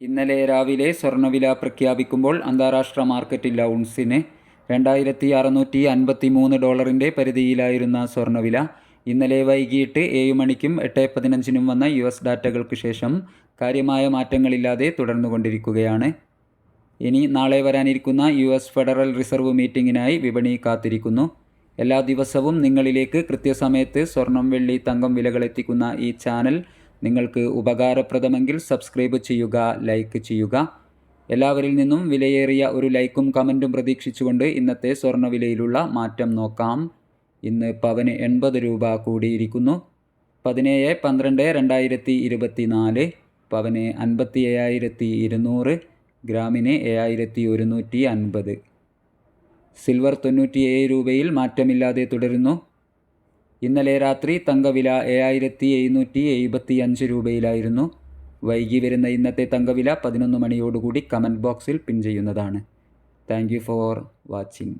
ഇന്നലെ രാവിലെ സ്വർണവില പ്രഖ്യാപിക്കുമ്പോൾ അന്താരാഷ്ട്ര മാർക്കറ്റിൽ ഔൺസിന് രണ്ടായിരത്തി അറുന്നൂറ്റി അൻപത്തി മൂന്ന് ഡോളറിന്റെ പരിധിയിലായിരുന്ന സ്വർണവില ഇന്നലെ വൈകിട്ട് ഏഴ് മണിക്കും എട്ട് പതിനഞ്ചിനും വന്ന യു എസ് ഡാറ്റകൾക്ക് ശേഷം കാര്യമായ മാറ്റങ്ങളില്ലാതെ തുടർന്നുകൊണ്ടിരിക്കുകയാണ്. ഇനി നാളെ വരാനിരിക്കുന്ന യു എസ് ഫെഡറൽ റിസർവ് മീറ്റിംഗിനായി വിപണി കാത്തിരിക്കുന്നു. എല്ലാ ദിവസവും നിങ്ങളിലേക്ക് കൃത്യസമയത്ത് സ്വർണം വെള്ളി തങ്കം വിലകളെത്തിക്കുന്ന ഈ ചാനൽ നിങ്ങൾക്ക് ഉപകാരപ്രദമെങ്കിൽ സബ്സ്ക്രൈബ് ചെയ്യുക ലൈക്ക് ചെയ്യുക. എല്ലാവരിൽ നിന്നും വിലയേറിയ ഒരു ലൈക്കും കമന്റും പ്രതീക്ഷിച്ചുകൊണ്ട് ഇന്നത്തെ സ്വർണവിലയിലുള്ള മാറ്റം നോക്കാം. ഇന്ന് പവന് എൺപത് രൂപ കൂടിയിരിക്കുന്നു. പതിനേഴ് പന്ത്രണ്ട് രണ്ടായിരത്തി ഇരുപത്തി നാല് പവന് അൻപത്തി ഏഴായിരത്തി ഇരുന്നൂറ് ഗ്രാമിന് ഏഴായിരത്തി ഒരുന്നൂറ്റി അൻപത്. സിൽവർ തൊണ്ണൂറ്റിയേഴ് രൂപയിൽ മാറ്റമില്ലാതെ തുടരുന്നു. ഇന്നലെ രാത്രി തങ്കവില ഏഴായിരത്തി എഴുന്നൂറ്റി എഴുപത്തി അഞ്ച് രൂപയിലായിരുന്നു. വൈകി വരുന്ന ഇന്നത്തെ തങ്കവില പതിനൊന്ന് മണിയോടുകൂടി കമന്റ് ബോക്സിൽ പിൻ ചെയ്യുന്നതാണ്. Thank you for watching.